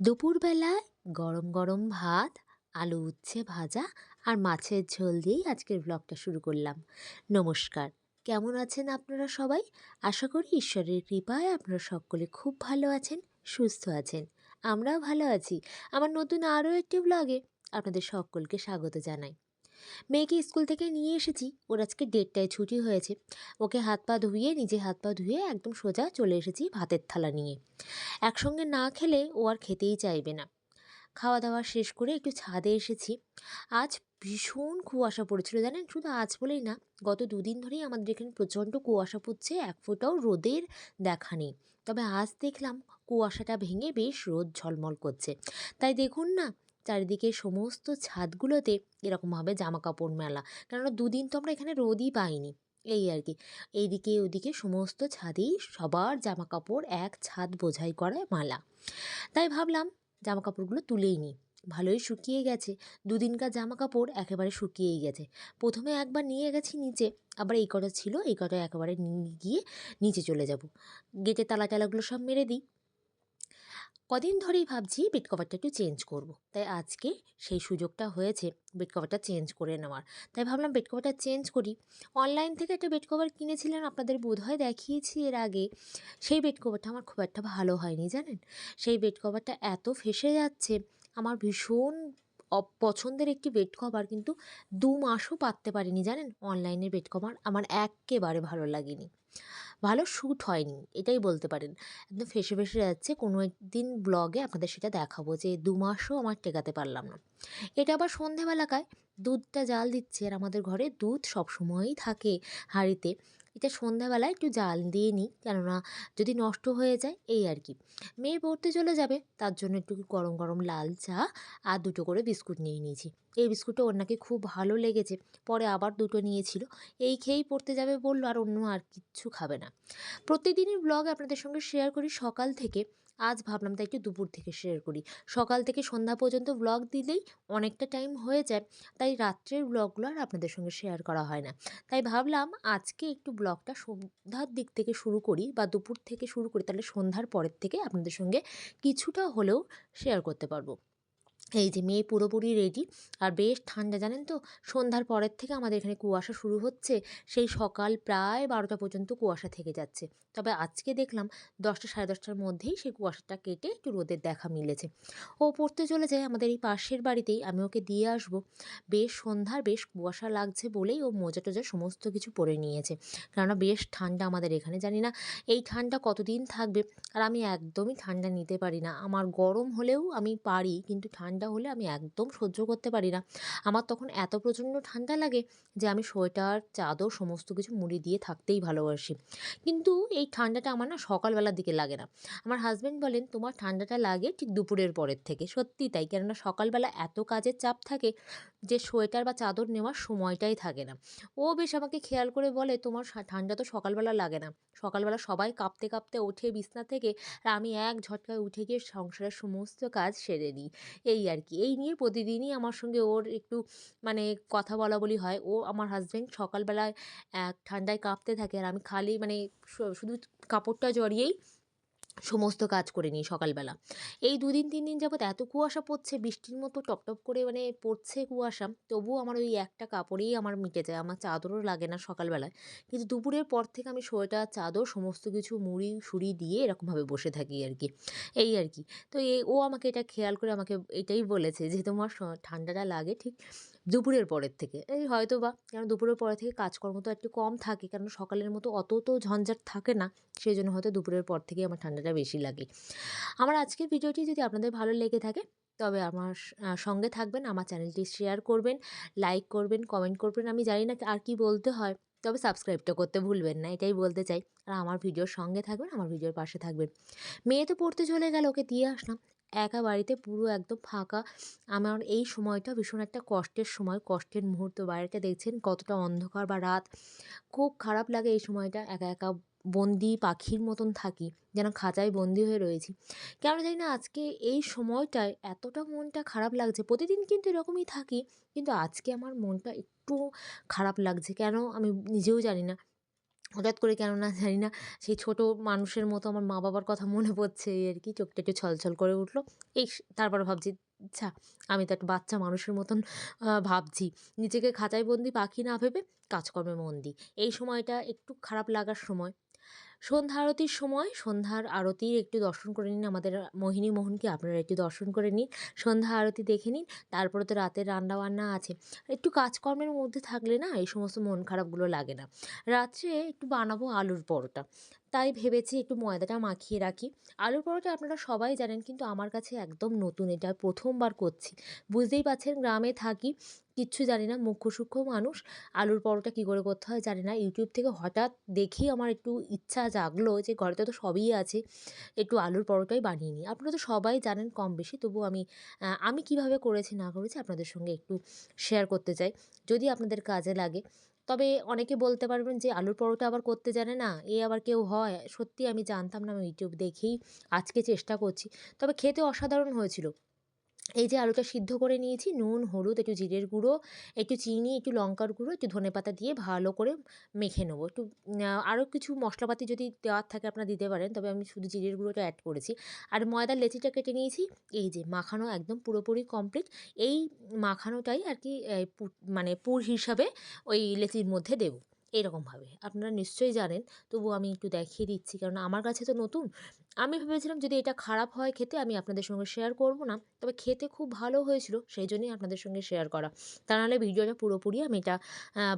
দুপুরবেলায় গরম গরম ভাত, আলু উচ্ছে ভাজা আর মাছের ঝোল দিয়েই আজকের ব্লগটা শুরু করলাম। নমস্কার। কেমন আছেন আপনারা সবাই? আশা করি ঈশ্বরের কৃপায় আপনারা সকলে খুব ভালো আছেন, সুস্থ আছেন। আমরাও ভালো আছি। আমার নতুন আরও একটি ব্লগে আপনাদের সকলকে স্বাগত জানাই। মেয়েকে স্কুল থেকে নিয়ে এসেছি। ওর আজকে দেড়টায় ছুটি হয়েছে। ওকে হাত পা ধুয়ে নিজে হাত পা ধুয়ে একদম সোজা চলে এসেছি ভাতের থালা নিয়ে। একসঙ্গে না খেলে ও আর খেতেই চাইবে না। খাওয়া দাওয়া শেষ করে একটু ছাদে এসেছি। আজ ভীষণ কুয়াশা পড়েছিল জানেন? শুধু আজ বলেই না, গত দুদিন ধরেই আমাদের এখানে প্রচণ্ড কুয়াশা পড়ছে, এক ফোঁটাও রোদের দেখা নেই। তবে আজ দেখলাম কুয়াশাটা ভেঙে বেশ রোদ ঝলমল করছে। তাই দেখুন না চারিদিকে সমস্ত ছাদগুলোতে এরকমভাবে জামা কাপড় মেলা। কেননা দুদিন তো আমরা এখানে রোদই পাইনি। এই আর কি। এইদিকে ওদিকে সমস্ত ছাদেই সবার জামা কাপড় এক ছাদ বোঝাই করে মালা। তাই ভাবলাম জামা কাপড়গুলো তুলেই নিই। ভালোই শুকিয়ে গেছে। দুদিনকার জামা কাপড় একেবারে শুকিয়েই গেছে। প্রথমে একবার নিয়ে গেছি নিচে, আবার এই কটা ছিল, এই কটা একেবারে নিয়ে গিয়ে নিচে চলে যাব। গেটে তালা টালাগুলো সব মেরে দিই। কদিন ধরেই ভাবছি বেড কভারটা একটু চেঞ্জ করব। তাই আজকে সেই সুযোগটা হয়েছে বেড কভারটা চেঞ্জ করে নেওয়ার। তাই ভাবলাম বেড কভারটা চেঞ্জ করি। অনলাইন থেকে একটা বেড কভার কিনেছিলেন আপনাদের বোধহয় দেখিয়েছি এর আগে। সেই বেড কভারটা আমার খুব একটা ভালো হয়নি, জানেন? সেই বেড কভারটা এত ফেসে যাচ্ছে। আমার ভীষণ পছন্দের একটি বেড কভার কিন্তু দু মাসও পাততে পারিনি, জানেন? অনলাইনের বেড কভার আমার একেবারে ভালো লাগেনি। ভালো শ্যুট হয়নি, এটাই বলতে পারেন। একদম ফেসে ফেসে যাচ্ছে, কোনো একদিন ব্লগে আপনাদের সেটা দেখাবো যে দু মাসও আমার টেকাতে পারলাম না। এটা আবার সন্ধেবেলাকায় দুধটা জাল দিচ্ছে আর আমাদের ঘরে দুধ সবসময়ই থাকে হাঁড়িতে। এটা সন্ধ্যাবেলায় একটু জাল দিয়ে নিই। কেননা যদি নষ্ট হয়ে যায়, এই আর কি। মেয়ে পড়তে চলে যাবে, তার জন্য একটু গরম গরম লাল চা আর দুটো করে বিস্কুট নিয়ে নিয়েছি। এই বিস্কুটটা ওর নাকি খুব ভালো লেগেছে। পরে আবার দুটো নিয়েছিল। এই খেয়েই পড়তে যাবে বলল, আর অন্য আর কিচ্ছু খাবে না। প্রতিদিনই ব্লগ আপনাদের সঙ্গে শেয়ার করি সকাল থেকে। আজ ভাবলাম তাই একটু দুপুর থেকে শেয়ার করি। সকাল থেকে সন্ধ্যা পর্যন্ত ব্লগ দিলেই অনেকটা টাইম হয়ে যায়, তাই রাত্রের ব্লগগুলো আর আপনাদের সঙ্গে শেয়ার করা হয় না। তাই ভাবলাম আজকে একটু ব্লগটা সন্ধ্যার দিক থেকে শুরু করি বা দুপুর থেকে শুরু করি, তাহলে সন্ধ্যার পরের থেকে আপনাদের সঙ্গে কিছুটা হলেও শেয়ার করতে পারব। এই যে মেয়ে পুরোপুরি রেডি আর বেশ ঠান্ডা, জানেন তো? সন্ধ্যার পরের থেকে আমাদের এখানে কুয়াশা শুরু হচ্ছে। সেই সকাল প্রায় বারোটা পর্যন্ত কুয়াশা থেকে যাচ্ছে। তবে আজকে দেখলাম দশটা সাড়ে দশটার মধ্যেই সেই কুয়াশাটা কেটে একটু রোদের দেখা মিলেছে। ও পড়তে চলে যায় আমাদের এই পাশের বাড়িতেই। আমি ওকে দিয়ে আসব। বেশ সন্ধ্যার বেশ কুয়াশা লাগছে বলেই ও মোজা টোজা সমস্ত কিছু পরে নিয়েছে। কেননা বেশ ঠান্ডা আমাদের এখানে, জানি না এই ঠান্ডা কতদিন থাকবে? আর আমি একদমই ঠান্ডা নিতে পারি না। আমার গরম হলেও আমি পারি, কিন্তু ঠান্ডা হলে আমি একদম সহ্য করতে পারি না। আমার তখন এত প্রচণ্ড ঠান্ডা লাগে যে আমি সোয়েটার, চাদর সমস্ত কিছু মুড়ি দিয়ে থাকতেই ভালোবাসি। কিন্তু এই ঠান্ডাটা আমার না সকালবেলার দিকে লাগে না। আমার হাজব্যান্ড বলেন, তোমার ঠান্ডাটা লাগে ঠিক দুপুরের পরের থেকে। সত্যি তাই। কেননা সকালবেলা এত কাজের চাপ থাকে যে সোয়েটার বা চাদর নেওয়ার সময়টাই থাকে না। ও বেশ আমাকে খেয়াল করে বলে, তোমার ঠান্ডা তো সকালবেলা লাগে না। সকালবেলা সবাই কাঁপতে কাঁপতে ওঠে বিছনা থেকে আর আমি এক ঝটকায় উঠে গিয়ে সংসারের সমস্ত কাজ সেরে নিই। এই আর কি। এই নিয়ে প্রতিদিনই আমার সঙ্গে ওর একটু মানে কথা বলা বলি হয়। ও আমার হাজব্যান্ড সকালবেলায় এক ঠান্ডায় কাঁপতে থাকে আর আমি খালি মানে শুধু কাপড়টা জড়িয়েই সমস্ত কাজ করে নিই সকালবেলা। এই দুদিন, তিন দিন যাবৎ এত কুয়াশা পড়ছে, বৃষ্টির মতো টপ টপ করে মানে পড়ছে কুয়াশা, তবুও আমার ওই একটা কাপড়েই আমার মিটে যায়, আমার চাদরও লাগে না সকালবেলায়। কিন্তু দুপুরের পর থেকে আমি সোয়েটার, চাদর, সমস্ত কিছু মুড়ি, সুড়ি দিয়ে এরকমভাবে বসে থাকি আর কি এই আর কি তো এ, ও আমাকে এটা খেয়াল করে আমাকে এটাই বলেছে যে তোমার ঠান্ডাটা লাগে ঠিক দুপুরের পরের থেকে। এই হয়তো বা কারণ দুপুরের পরে থেকে কাজকর্ম তো একটু কম থাকে কারণ সকালের মতো অত তো ঝঞ্ঝাট থাকে না সেই জন্য হয়তো দুপুরের পর থেকে আমার ঠান্ডাটা বেশি লাগে। আমার আজকের ভিডিওটি যদি আপনাদের ভালো লেগে থাকে, তবে আমার সঙ্গে থাকবেন, আমার চ্যানেলটি শেয়ার করবেন, লাইক করবেন, কমেন্ট করবেন, আমি জানি না আর কি বলতে হয়, তবে সাবস্ক্রাইবটা করতে ভুলবেন না, এটাই বলতে চাই। আর আমার ভিডিওর সঙ্গে থাকবেন, আমার ভিডিওর পাশে থাকবেন। মেয়ে তো পড়তে চলে গেল, ওকে দিয়ে আসলাম। একা বাড়িতে পুরো একদম ফাঁকা। আমার এই সময়টা ভীষণ একটা কষ্টের সময়, কষ্টের মুহূর্ত। বাইরেটা দেখছেন কতটা অন্ধকার বা রাত। খুব খারাপ লাগে এই সময়টা, একা একা বন্দি পাখির মতন থাকি, যেন খাঁচায় বন্দি হয়ে রয়েছি। কেন জানি না, আজকে এই সময়টায় এতটা মনটা খারাপ লাগছে। প্রতিদিন কিন্তু এরকমই থাকি, কিন্তু আজকে আমার মনটা একটু খারাপ লাগছে। কেন আমি নিজেও জানি না। হঠাৎ করে কেন না জানি না, সেই ছোটো মানুষের মতো আমার মা বাবার কথা মনে পড়ছে এই আর কি। চোখটা একটু ছলছল করে উঠল। এই তারপর ভাবছি আচ্ছা আমি তো একটা বাচ্চা মানুষের মতন ভাবছি। নিজেকে খাঁচায় বন্দি, পাখি না ভেবে কাজকর্মে মন দিই। এই সময়টা একটু খারাপ লাগার সময় সন্ধ্যা আরতির সময় সন্ধ্যার আরতির একটু দর্শন করে নিন। আমাদের মোহিনী মোহনকে আপনারা একটু দর্শন করে নিন। সন্ধ্যা আরতি দেখে নিন, তারপরে তো রাতের রান্না বান্না আছে। একটু কাজকর্মের মধ্যে থাকলে না এই সমস্ত মন খারাপগুলো লাগে না। রাত্রে একটু বানাবো আলুর পরোটা। তাই ভেবেছি একটু ময়দাটা মাখিয়ে রাখি। আলুর পরোটা আপনারা সবাই জানেন কিন্তু আমার কাছে একদম নতুন, এটা প্রথমবার করছি। বুঝতেই পারছেন, গ্রামে থাকি, কিচ্ছু জানি না, মুখ্য সূক্ষ্ম মানুষ। আলুর পরোটা কী করে করতে হয় জানি না ইউটিউব থেকে হঠাৎ দেখেই আমার একটু ইচ্ছা জাগলো যে ঘরেতে তো সবই আছে, একটু আলুর পরোটাই বানিয়ে নিই। আপনারা তো সবাই জানেন কম বেশি তবু আমি আমি কীভাবে করেছি না করেছি আপনাদের সঙ্গে একটু শেয়ার করতে চাই। যদি আপনাদের কাজে লাগে তবে অনেকে বলতে পারবেন যে, আলুর পরোটা আবার করতে জানে না, এ আবার কেউ হয়? সত্যি আমি জানতাম না, আমি ইউটিউব দেখেই আজকে চেষ্টা করছি। তবে খেতে অসাধারণ হয়েছিল। এই যে আলুটা সিদ্ধ করে নিয়েছি, নুন, হলুদ, একটু জিরের গুঁড়ো, একটু চিনি, একটু লঙ্কার গুঁড়ো, একটু ধনে পাতা দিয়ে ভালো করে মেখে নেব। একটু আরও কিছু মশলাপাতি যদি দেওয়ার থাকে আপনারা দিতে পারেন, তবে আমি শুধু জিরের গুঁড়োটা অ্যাড করেছি। আর ময়দার লেচিটা কেটে নিয়েছি, এই যে মাখানো একদম পুরোপুরি কমপ্লিট এই মাখানোটাই আর কি মানে পুর হিসাবে ওই লেচির মধ্যে দেবো। এরকমভাবে আপনারা নিশ্চয়ই জানেন তবু আমি একটু দেখিয়ে দিচ্ছি। কারণ আমার কাছে তো নতুন। আমি ভেবেছিলাম যদি এটা খারাপ হয় খেতে, আমি আপনাদের সঙ্গে শেয়ার করব না। তবে খেতে খুব ভালো হয়েছিল, সেই জন্যই আপনাদের সঙ্গে শেয়ার করা। তা নাহলে ভিডিওটা পুরোপুরি আমি এটা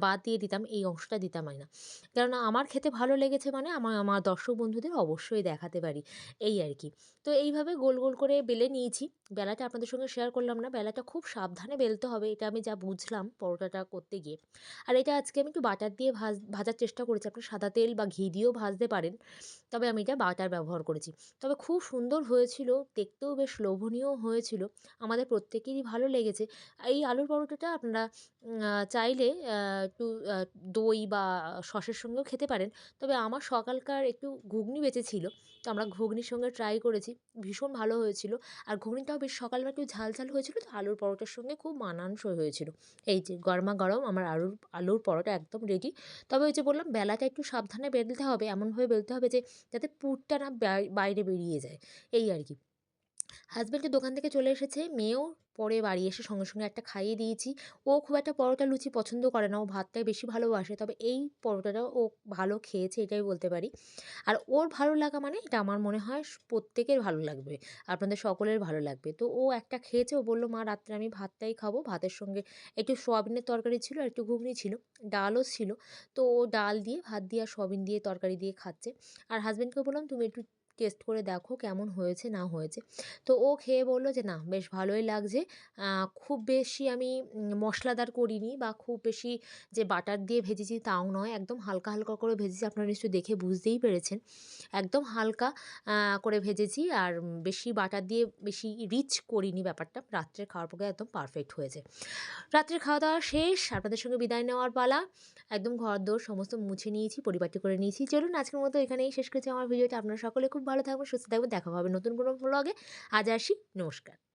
বাদ দিয়ে দিতাম, এই অংশটা দিতাম না। কেননা আমার খেতে ভালো লেগেছে মানে আমার আমার দর্শক বন্ধুদের অবশ্যই দেখাতে পারি, এই আর কি। তো এইভাবে গোল গোল করে বেলে নিয়েছি। বেলাটা আপনাদের সঙ্গে শেয়ার করলাম না, বেলাটা খুব সাবধানে বেলতে হবে, এটা আমি যা বুঝলাম পরোটাটা করতে গিয়ে। আর এটা আজকে আমি একটু বাটার দিয়ে ভাজ ভাজার চেষ্টা করেছি। আপনি সাদা তেল বা ঘি দিয়েও ভাজতে পারেন। তবে আমি এটা বাটার ব্যবহার করেছি। তবে খুব সুন্দর হয়েছিল, দেখতেও বেশ লোভনীয় হয়েছিল। আমাদের প্রত্যেকেরই ভালো লেগেছে। এই আলুর পরোটাটা আপনারা চাইলে একটু দই বা সসের সঙ্গেও খেতে পারেন। তবে আমার সকালকার একটু ঘুগনি বেঁচেছিল তো আমরা ঘুগনির সঙ্গে ট্রাই করেছি। ভীষণ ভালো হয়েছিল। আর ঘুগনিটাও বেশ সকালবেলা একটু ঝাল ঝাল হয়েছিল। তো আলুর পরোটার সঙ্গে খুব মানানসই হয়েছিল। এই যে গরমা গরম আমার আলুর আলুর পরোটা একদম রেডি তবে ওই যে বললাম, বেলাটা একটু সাবধানে বেলতে হবে। এমনভাবে বেলতে হবে যে, যাতে পুরটা না বাইরে বেরিয়ে যায়। এই আর কি। হাজব্যান্ডের দোকান থেকে চলে এসেছে, মেয়েও পরে বাড়ি এসে সঙ্গে সঙ্গে একটা খাইয়ে দিয়েছি। ও খুব একটা পরোটা লুচি পছন্দ করে না, ও ভাতটাই বেশি ভালোবাসে, তবে এই পরোটাটা ও ভালো খেয়েছে এটাই বলতে পারি। আর ওর ভালো লাগা মানে এটা আমার মনে হয় প্রত্যেকের ভালো লাগবে, আপনাদের সকলের ভালো লাগবে। তো ও একটা খেয়েছে, ও বলল, মা, রাত্রে আমি ভাতটাই খাব। ভাতের সঙ্গে একটু সোয়াবিনের তরকারি ছিল আর একটু ঘুগনি ছিল, ডালও ছিল। তো ও ডাল দিয়ে, ভাত দিয়ে আর সোয়াবিন দিয়ে তরকারি দিয়ে খাচ্ছে। আর হাজব্যান্ডকে বললাম, তুমি একটু টেস্ট করে দেখো কেমন হয়েছে, না হয়েছে। তো ও খেয়ে বলল যে, না, বেশ ভালোই লাগছে। খুব বেশি আমি মশলাদার করিনি বা খুব বেশি যে বাটার দিয়ে ভেজেছি তাও নয়, একদম হালকা হালকা করে ভেজেছি। আপনারা নিশ্চয়ই দেখে বুঝতেই পেরেছেন। একদম হালকা করে ভেজেছি আর বেশি বাটার দিয়ে বেশি রিচ করিনি ব্যাপারটা। রাত্রের খাওয়ার পক্ষে একদম পারফেক্ট হয়েছে। রাত্রের খাওয়া দাওয়া শেষ, আপনাদের সঙ্গে বিদায় নেওয়ার পালা। একদম ঘর দোর সমস্ত মুছে নিয়েছি, পরিপাটি করে নিয়েছি। চলুন, আজকের মতো এখানেই শেষ করেছি আমার ভিডিওটা। আপনারা সকলে খুব ভালো থাকবেন সুস্থ থাকবেন দেখা হবে নতুন কোনো ব্লগে আজ আসি নমস্কার।